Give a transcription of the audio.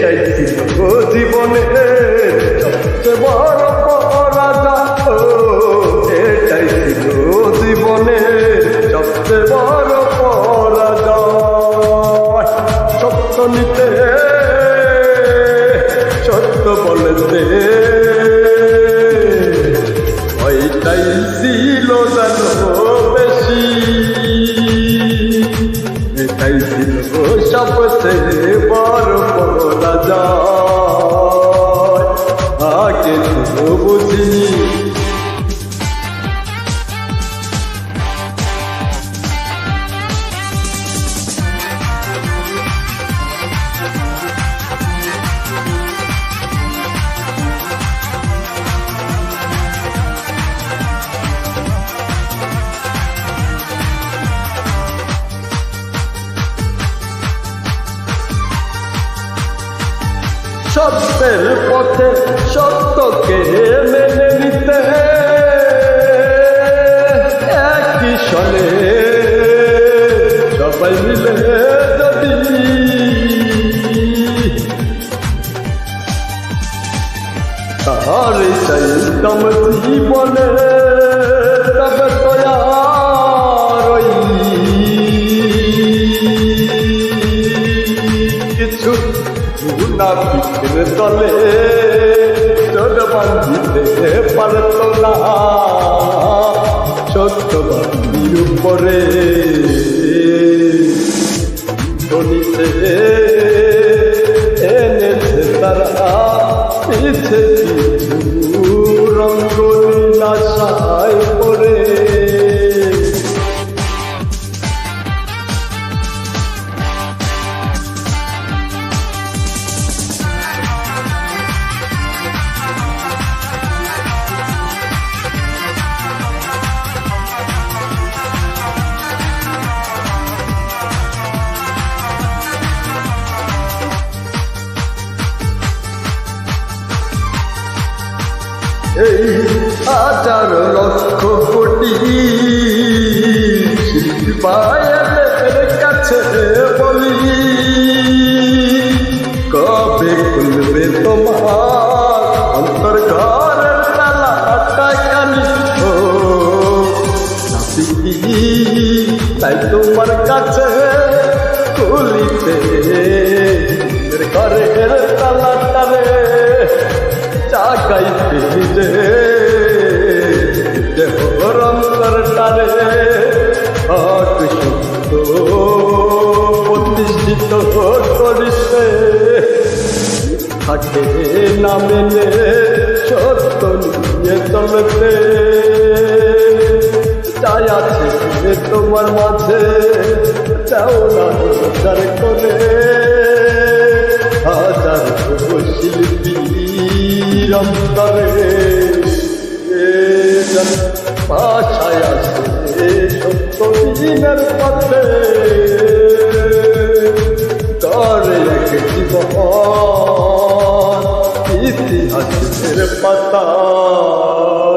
এটাই ছিল জীবনের সবচেয়ে বড় পরাজা ও, এটাই ছিল জীবনের সবচেয়ে বড় পরাজয় সত্য নিতে সত্য বলতে ওইটাই ছিল জানো বেশি এটাই ছিল সবচেয়ে বড় সত্যের পথে সত্যকে মেনে নিতে একই সনে সবাই মিলে যদি তাহার চাইতাম জীবনে গুনা পিঠের তলে চোর বান্ধিতে পারত না সত্য বান্ধির উপরে ধনিতে এনেছে তারা পিছে রঙ্গলীল আশায় পড়ে এই হাজার লক্ষ কোটি শিল্পী পায়ের কাছে বলি, কবে খুলবে তোমার অন্তর ঘরের তালাটা কালি ও তাই তোমার কাছে খুলিতে ঘরের তালাটা রে জাগাইতে যে দেহর অন্তরটারে হট সত্য প্রতিষ্ঠিত করিতে থাকে না মেনে সত্য নিয়ে চলতে যাই আছে তোমার মাঝে যাও না করে শিল্পীর অন্তরে ভাষায় আসে সত্য দিনের পথে। করে ইতিহাসের পাতা।